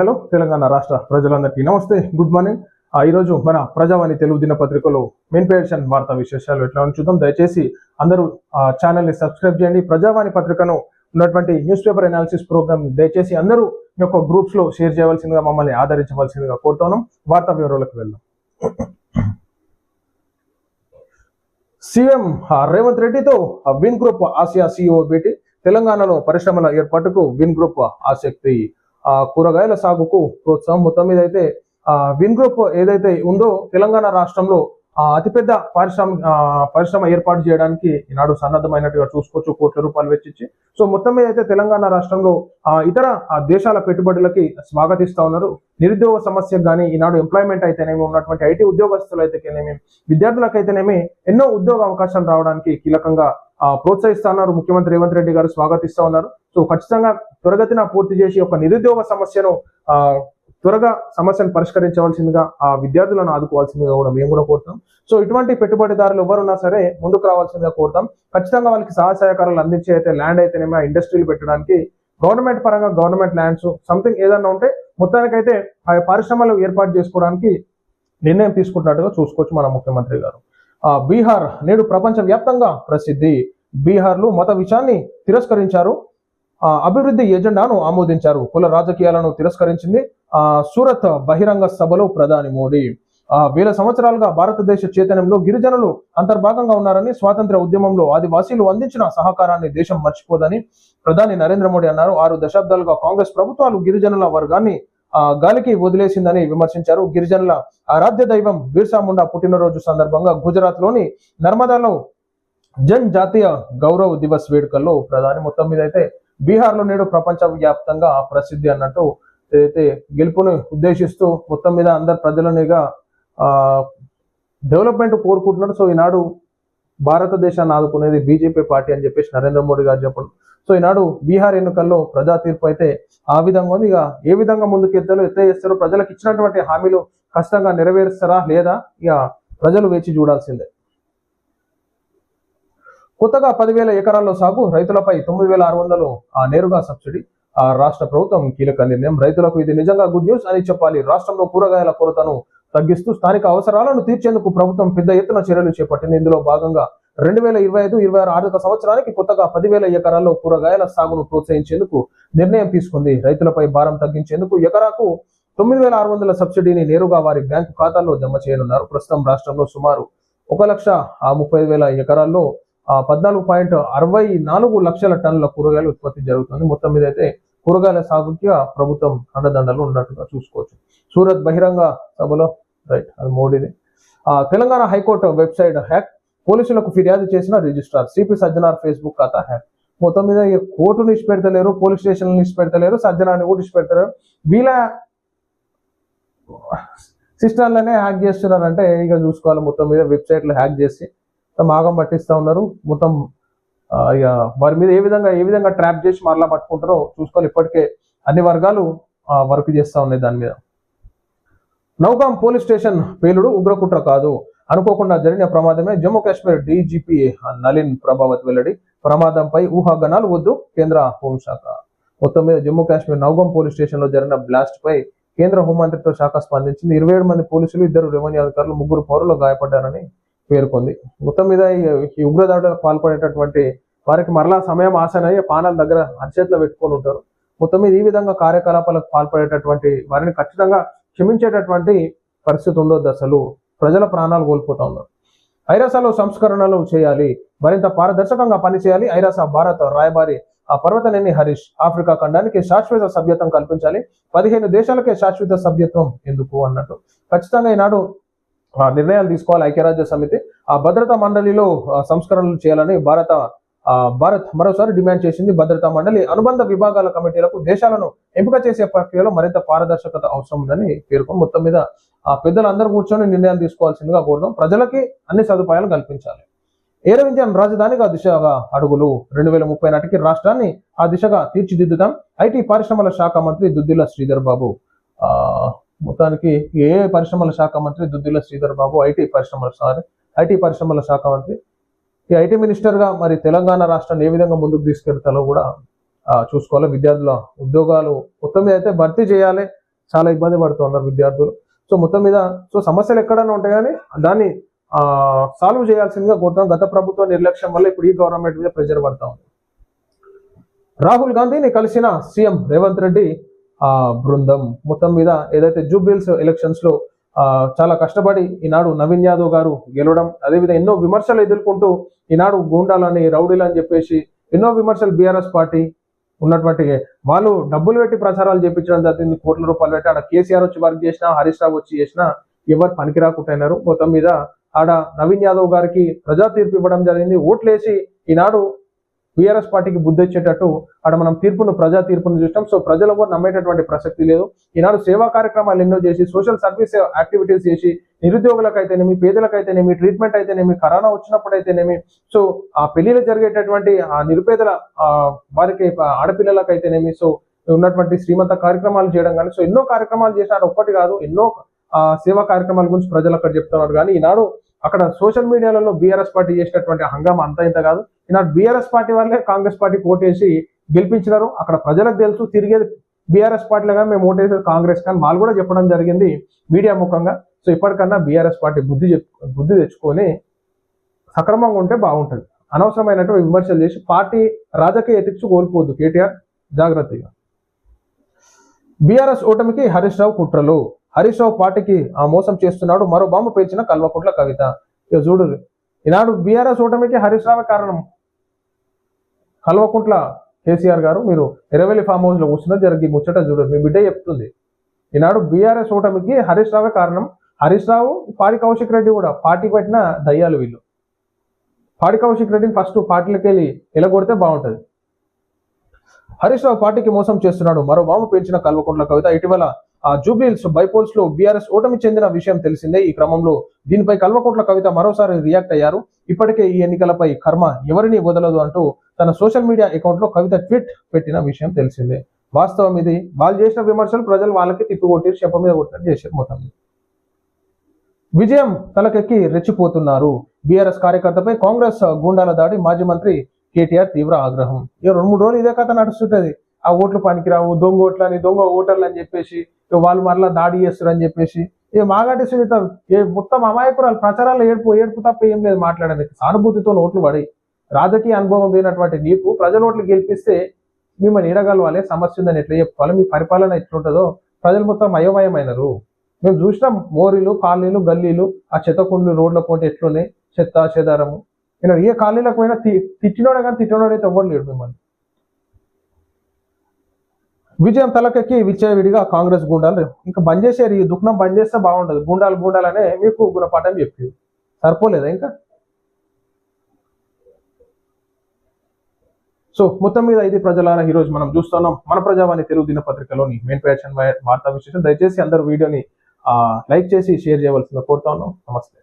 Hello Telangana రాష్ట్ర ప్రజలందరికీ నమస్తే గుడ్ మార్నింగ్. ఆ, ఈరోజు మన ప్రజావాణి తెలుగు దినపత్రికలో మెయిన్ పేషన్ వార్తా విశేషాలు ఎట్లా చూద్దాం. దయచేసి అందరూ ఛానల్ని సబ్స్క్రైబ్ చేయండి. ప్రజావాణి పత్రికను ఉన్నటువంటి న్యూస్ పేపర్ అనాలిసిస్ ప్రోగ్రామ్ దయచేసి అందరూ మీ యొక్క గ్రూప్స్లో షేర్ చేయవలసిందిగా మమ్మల్ని ఆదరించవలసిందిగా కోరుతున్నాం వార్తా వివరాలకు వెళ్దాం. సీఎం ఆ, రేవంత్ రెడ్డితో ఆ, విన్ గ్రూప్ ఆసియా సిఇఓ భేటీ. తెలంగాణలో పరిశ్రమల ఏర్పాటుకు విన్ గ్రూప్ ఆసక్తి. కూరగాయల సాగుకు ప్రోత్సాహం. మొత్తం మీద అయితే విన్గ్రూప్ ఏదైతే ఉందో తెలంగాణ రాష్ట్రంలో అతిపెద్ద పారిశ్రామిక పరిశ్రమ ఏర్పాటు చేయడానికి ఈనాడు సన్నద్ధమైనట్టుగా చూసుకోవచ్చు కోట్ల రూపాయలు వెచ్చించి సో మొత్తం మీద అయితే తెలంగాణ రాష్ట్రంలో ఆ ఇతర ఆ దేశాల పెట్టుబడులకి స్వాగతిస్తా ఉన్నారు. నిరుద్యోగ సమస్యకు కానీ ఈనాడు ఎంప్లాయ్మెంట్ అయితేనేమి ఉన్నటువంటి ఐటీ ఉద్యోగస్తులు అయితేనేమి విద్యార్థులకైతేనేమి ఎన్నో ఉద్యోగ అవకాశాలు రావడానికి కీలకంగా ప్రోత్సహిస్తా ఉన్నారు. ముఖ్యమంత్రి రేవంత్ రెడ్డి గారు స్వాగతిస్తా ఉన్నారు. సో ఖచ్చితంగా త్వరగతిన పూర్తి చేసి ఒక నిరుద్యోగ సమస్యను ఆ త్వరగా సమస్యను పరిష్కరించవలసిందిగా ఆ విద్యార్థులను ఆదుకోవాల్సిందిగా కూడా మేము కూడా కోరుతాం సో ఇటువంటి పెట్టుబడిదారులు ఎవరున్నా సరే ముందుకు రావాల్సిందిగా కోరుతాం. ఖచ్చితంగా వాళ్ళకి సహాయ సహకారాలు అందించే అయితే ల్యాండ్ అయితేనేమో ఆ ఇండస్ట్రీలు పెట్టడానికి గవర్నమెంట్ పరంగా గవర్నమెంట్ ల్యాండ్స్ సంథింగ్ ఏదన్నా ఉంటే మొత్తానికైతే ఆ పరిశ్రమలు ఏర్పాటు చేసుకోవడానికి నిర్ణయం తీసుకుంటున్నట్టుగా చూసుకోవచ్చు మన ముఖ్యమంత్రి గారు. ఆ బీహార్ నేడు ప్రపంచవ్యాప్తంగా ప్రసిద్ధి. బీహార్లో మత విషయాన్ని తిరస్కరించారు. అభివృద్ధి ఎజెండాను ఆమోదించారు. కుల రాజకీయాలను తిరస్కరించింది ఆ సూరత్ బహిరంగ సభలో ప్రధాని మోడీ. ఆ వేల సంవత్సరాలుగా భారతదేశ చైతన్యంలో గిరిజనులు అంతర్భాగంగా ఉన్నారని స్వాతంత్ర ఉద్యమంలో ఆదివాసీలు అందించిన సహకారాన్ని దేశం మర్చిపోదని ప్రధాని నరేంద్ర మోడీ అన్నారు. ఆరు దశాబ్దాలుగా కాంగ్రెస్ ప్రభుత్వాలు గిరిజనుల వర్గాన్ని ఆ గాలికి వదిలేసిందని విమర్శించారు. గిరిజనుల ఆరాధ్య దైవం బిర్సా ముండా పుట్టినరోజు సందర్భంగా గుజరాత్లోని నర్మదాలో జన్ జాతీయ దివస్ వేడుకల్లో ప్రధాని మొత్తం మీద అయితే బీహార్లో నేడు ప్రపంచ వ్యాప్తంగా ప్రసిద్ధి అన్నట్టు అయితే గెలుపుని ఉద్దేశిస్తూ మొత్తం మీద అందరు ప్రజలనిగా ఆ డెవలప్మెంట్ కోరుకుంటున్నారు సో ఈనాడు భారతదేశాన్ని ఆదుకునేది బీజేపీ పార్టీ అని చెప్పేసి నరేంద్ర మోడీ గారు చెప్పడం. సో ఈనాడు బీహార్ ఎన్నికల్లో ప్రజా తీర్పు అయితే ఆ విధంగా ఉంది. ఇక ఏ విధంగా ముందుకెత్తాలో ఎత్తే చేస్తారో ప్రజలకు ఇచ్చినటువంటి హామీలు ఖచ్చితంగా నెరవేరుస్తారా లేదా ఇక ప్రజలు వేచి చూడాల్సిందే. కొత్తగా పదివేల ఎకరాల్లో సాగు రైతులపై తొమ్మిది వేల ఆరు వందలు ఆ నేరుగా సబ్సిడీ. ఆ రాష్ట్ర ప్రభుత్వం కీలక నిర్ణయం. రైతులకు ఇది నిజంగా గుడ్ న్యూస్ అని చెప్పాలి. రాష్ట్రంలో కూరగాయల కొరతను తగ్గిస్తూ స్థానిక అవసరాలను తీర్చేందుకు ప్రభుత్వం పెద్ద ఎత్తున చర్యలు చేపట్టింది. ఇందులో భాగంగా రెండు వేల ఇరవై ఐదు ఇరవై ఆరు ఆర్థిక సంవత్సరానికి కొత్తగా పదివేల ఎకరాల్లో కూరగాయల సాగును ప్రోత్సహించేందుకు నిర్ణయం తీసుకుంది. రైతులపై భారం తగ్గించేందుకు ఎకరాకు తొమ్మిది వేల ఆరు వందల సబ్సిడీని నేరుగా వారి బ్యాంకు ఖాతాల్లో జమ చేయనున్నారు. ప్రస్తుతం రాష్ట్రంలో సుమారు ఒక లక్ష ఆ ముప్పై వేల ఎకరాల్లో పద్నాలుగు పాయింట్ అరవై నాలుగు లక్షల టన్నుల కూరగాయలు ఉత్పత్తి జరుగుతుంది. మొత్తం మీద అయితే కూరగాయల సాగుకి ప్రభుత్వం అండదండలు ఉన్నట్టుగా చూసుకోవచ్చు. సూరత్ బహిరంగ సభలో రైట్ అది మోడీది. ఆ తెలంగాణ హైకోర్టు వెబ్సైట్ హ్యాక్ పోలీసులకు ఫిర్యాదు చేసిన రిజిస్ట్రార్ సిపి సజ్జనార్ ఫేస్బుక్ ఖాతా హ్యాక్. మొత్తం మీద ఈ కోర్టును ఇచ్చి పెడతలేరు పోలీస్ స్టేషన్ ఇచ్చి పెడతలేరు సజ్జనాన్ని కూడా ఇచ్చి పెడతలేరు వీళ్ళ సిస్టంలోనే హ్యాక్ చేస్తున్నారంటే ఇక చూసుకోవాలి. మొత్తం మీద వెబ్సైట్లు హ్యాక్ చేసి ఆగం పట్టిస్తా ఉన్నారు. మొత్తం ఇక వారి మీద ఏ విధంగా ఏ విధంగా ట్రాప్ చేసి మరలా పట్టుకుంటారో చూసుకోవాలి. ఇప్పటికే అన్ని వర్గాలు వర్క్ చేస్తా ఉన్నాయి దాని మీద. నౌగాం పోలీస్ స్టేషన్ పేలుడు ఉగ్రకుట్ర కాదు. అనుకోకుండా జరిగిన ప్రమాదమే జమ్మూ కాశ్మీర్ డీజీపీ నలిన్ ప్రభావత్ వెల్లడి. ప్రమాదంపై ఊహాగణాలు వద్దు కేంద్ర హోంశాఖ. మొత్తం మీద జమ్మూ కాశ్మీర్ నౌగం పోలీస్ స్టేషన్లో జరిగిన బ్లాస్ట్ పై కేంద్ర హోంమంత్రిత్వ శాఖ స్పందించింది. ఇరవై ఏడు మంది పోలీసులు ఇద్దరు రెవెన్యూ అధికారులు ముగ్గురు పౌరులు గాయపడ్డారని పేర్కొంది. మొత్తం మీద ఈ- ఉగ్రదాడులకు పాల్పడేటటువంటి వారికి మరలా సమయం ఆశనయ్యే పానాల దగ్గర అరచేతిలో పెట్టుకొని ఉంటారు. మొత్తం మీద ఈ విధంగా కార్యకలాపాలకు పాల్పడేటటువంటి వారిని ఖచ్చితంగా క్షమించేటటువంటి పరిస్థితి ఉండొద్దు అసలు. ప్రజల ప్రాణాలు కోల్పోతా ఉన్నారు. ఐరాసాలో సంస్కరణలు చేయాలి. మరింత పారదర్శకంగా పనిచేయాలి. ఐరాసా భారత రాయబారి ఆ పర్వతనేని హరీష్. ఆఫ్రికా ఖండానికి శాశ్వత సభ్యత్వం కల్పించాలి. పదిహేను దేశాలకే శాశ్వత సభ్యత్వం ఎందుకు అన్నట్టు. ఖచ్చితంగా ఈనాడు నిర్ణయాలు తీసుకోవాలి ఐక్యరాజ్య సమితి. ఆ భద్రతా మండలిలో సంస్కరణలు చేయాలని భారత ఆ, భారత్ మరోసారి డిమాండ్ చేసింది. భద్రతా మండలి అనుబంధ విభాగాల కమిటీలకు దేశాలను ఎంపిక చేసే ప్రక్రియలో మరింత పారదర్శకత అవసరం ఉందని పేర్కొని మొత్తం మీద ఆ పెద్దలందరూ కూర్చొని నిర్ణయాలు తీసుకోవాల్సిందిగా కోరుదాం. ప్రజలకి అన్ని సదుపాయాలు కల్పించాలి. ఏరో ఇండియన్ రాజధానిగా దిశగా అడుగులు. రెండు వేల ముప్పై నాటికి రాష్ట్రాన్ని ఆ దిశగా తీర్చిదిద్దుతాం. ఐటీ పరిశ్రమల శాఖ మంత్రి దుద్దిల శ్రీధర్ బాబు. ఆ మొత్తానికి ఏ పరిశ్రమల శాఖ మంత్రి దుద్దిల శ్రీధర్ బాబు ఐటీ పరిశ్రమల సారీ ఐటీ పరిశ్రమల శాఖ మంత్రి ఈ ఐటీ మినిస్టర్గా మరి తెలంగాణ రాష్ట్రాన్ని ఏ విధంగా ముందుకు తీసుకెళ్తాలో కూడా చూసుకోవాలి. విద్యార్థుల ఉద్యోగాలు మొత్తం మీద అయితే భర్తీ చేయాలి. చాలా ఇబ్బంది పడుతున్నారు విద్యార్థులు. సో మొత్తం మీద సో సమస్యలు ఎక్కడైనా ఉంటాయి కానీ దాన్ని సాల్వ్ చేయాల్సిందిగా కోరుతాం గత ప్రభుత్వ నిర్లక్ష్యం వల్ల ఇప్పుడు ఈ గవర్నమెంట్ మీద ప్రెజర్ పడతా ఉంది. రాహుల్ గాంధీని కలిసిన సీఎం రేవంత్ రెడ్డి బృందం మొత్తం మీద ఏదైతే జూబ్లీల్స్ ఎలక్షన్స్లో ఆ, చాలా కష్టపడి ఈనాడు నవీన్ యాదవ్ గారు గెలవడం అదేవిధంగా ఎన్నో విమర్శలు ఎదుర్కొంటూ ఈనాడు గూండాలని రౌడీలు అని చెప్పేసి ఎన్నో విమర్శలు బీఆర్ఎస్ పార్టీ ఉన్నటువంటి వాళ్ళు డబ్బులు పెట్టి ప్రచారాలు చేపించడం జరిగింది కోట్ల రూపాయలు పెట్టి. ఆడ కేసీఆర్ వచ్చి వర్క్ చేసినా హరీష్ రావు వచ్చి చేసినా ఎవరు పనికి రాకుంటున్నారు మొత్తం మీద ఆడ నవీన్ యాదవ్ గారికి ప్రజా తీర్పు ఇవ్వడం జరిగింది. ఓట్లేసి ఈనాడు బీఆర్ఎస్ పార్టీకి బుద్ధి వచ్చేటట్టు అక్కడ మనం తీర్పును ప్రజా తీర్పును చూసినాం. సో ప్రజలు కూడా నమ్మేటటువంటి ప్రసక్తి లేదు. ఈనాడు సేవా కార్యక్రమాలు ఎన్నో చేసి సోషల్ సర్వీస్ యాక్టివిటీస్ చేసి నిరుద్యోగులకైతేనేమి పేదలకైతేనేమి ట్రీట్మెంట్ అయితేనేమి కరోనా వచ్చినప్పుడు అయితేనేమి సో ఆ పెళ్ళిలో జరిగేటటువంటి ఆ నిరుపేదల వారికి ఆడపిల్లలకైతేనేమి సో ఉన్నటువంటి శ్రీమంత కార్యక్రమాలు చేయడం కానీ సో ఎన్నో కార్యక్రమాలు చేసినారు. ఒక్కటి కాదు ఎన్నో ఆ సేవా కార్యక్రమాల గురించి ప్రజలు అక్కడ చెప్తున్నారు. కానీ ఈనాడు అక్కడ సోషల్ మీడియాలలో బీఆర్ఎస్ పార్టీ చేసినటువంటి హంగామా అంత ఇంత కాదు. ఈనాడు బీఆర్ఎస్ పార్టీ వాళ్ళే కాంగ్రెస్ పార్టీ ఓటేసి గెలిపించినారు. అక్కడ ప్రజలకు తెలుసు తిరిగేది బీఆర్ఎస్ పార్టీలో మేము ఓటేసేది కాంగ్రెస్ కానీ వాళ్ళు కూడా చెప్పడం జరిగింది మీడియా ముఖంగా. సో ఇప్పటికన్నా బీఆర్ఎస్ పార్టీ బుద్ధి చెప్ బుద్ధి తెచ్చుకొని సక్రమంగా ఉంటే బాగుంటుంది. అనవసరమైనటువంటి విమర్శలు చేసి పార్టీ రాజకీయ ఎథిక్స్ కోల్పోద్దు కేటీఆర్. జాగ్రత్తగా. బీఆర్ఎస్ ఓటమికి హరీష్ రావు కుట్రలు. హరీష్ రావు పార్టీకి ఆ మోసం చేస్తున్నాడు మరో బాంబు పేల్చిన కల్వకుంట్ల కవిత. ఇక చూడు ఈనాడు బీఆర్ఎస్ ఓటమికి హరీష్ రావే కారణం. కల్వకుంట్ల కేసీఆర్ గారు మీరు ఎరవెల్లి ఫామ్ హౌస్లో కూర్చున్న జరిగి ముచ్చట చూడరు మీ బిడ్డ చెప్తుంది. ఈనాడు బీఆర్ఎస్ ఓటమికి హరీష్ రావే కారణం హరీష్ రావు పాడి కౌశిక్ రెడ్డి కూడా పార్టీ పెట్టిన దయ్యాలు వీళ్ళు. పాడి కౌశిక్ రెడ్డిని ఫస్ట్ పార్టీలకు వెళ్ళి ఎలగొడితే బాగుంటుంది. హరీష్ రావు పార్టీకి మోసం చేస్తున్నాడు మరో బాంబు పేల్చిన కల్వకుంట్ల కవిత ఇటీవల జూబ్లీహిల్స్ బైపోల్స్లో బీఆర్ఎస్ ఓటమి చెందిన విషయం తెలిసిందే. ఈ క్రమంలో దీనిపై కల్వకోట్ల కవిత మరోసారి రియాక్ట్ అయ్యారు. ఇప్పటికే ఈ ఎన్నికలపై కర్మ ఎవరిని వదలదు అంటూ తన సోషల్ మీడియా అకౌంట్లో కవిత ట్వీట్ పెట్టిన విషయం తెలిసిందే. వాస్తవం ఇది. వాళ్ళు చేసిన విమర్శలు ప్రజలు వాళ్ళకి తిప్పికొట్టి చెప్ప మీద కొట్టినట్టు చేశారు మొత్తం. విజయం తలకెక్కి రెచ్చిపోతున్నారు. బీఆర్ఎస్ కార్యకర్తపై కాంగ్రెస్ గూండాల దాడి మాజీ మంత్రి కేటీఆర్ తీవ్ర ఆగ్రహం. ఈ రెండు మూడు రోజులు ఇదే కథ నడుస్తుంటది. ఆ ఓట్లు పనికిరావు దొంగ ఓట్లని దొంగ ఓటర్లు అని చెప్పేసి వాళ్ళు మరలా దాడి చేస్తారు అని చెప్పేసి ఇక మాగాటి సునీత ఏ మొత్తం అమాయకురాలు ప్రచారాలు ఏడుపు ఏడుపు తప్ప ఏం లేదు మాట్లాడడానికి సానుభూతితో ఓట్లు పడి రాజకీయ అనుభవం లేనటువంటి నీకు ప్రజల ఓట్లు గెలిపిస్తే మిమ్మల్ని ఈడగలవాలి సమస్య ఉందని ఎట్లా చెప్పుకోవాలి? మీ పరిపాలన ఎట్లుంటుందో ప్రజలు మొత్తం అయోమయమైనరు. మేము చూసినాం మోరీలు కాలనీలు గల్లీలు ఆ చెత్తకుండ్లు రోడ్ల పోటీ ఎట్లున్నాయి? చెత్త చెదారము. నేను ఏ కాలనీలకు పోయినా తి- తిట్టినోడే కానీ తిట్టినోడైతే ఎవ్వరు లేడు మిమ్మల్ని. విజయం తలకెక్కి విచ్చలవిడిగా కాంగ్రెస్ గుండాలు ఇంకా బంద్ చేసేది ఈ దుఃఖం బంద్ చేస్తే బాగుండదు. గుండాలు గుండాలనే మీకు గుణపాఠం చెప్పింది. సరిపోలేదా ఇంకా? సో మొత్తం మీద ఇది ప్రజలారా ఈరోజు మనం చూస్తున్నాం. మన ప్రజావాణి తెలుగు దినపత్రికలోని మెయిన్ ప్యాషన్ వార్తా విశేషం. దయచేసి అందరూ వీడియోని లైక్ చేసి షేర్ చేయవలసిందిగా కోరుతా ఉన్నాం. నమస్తే.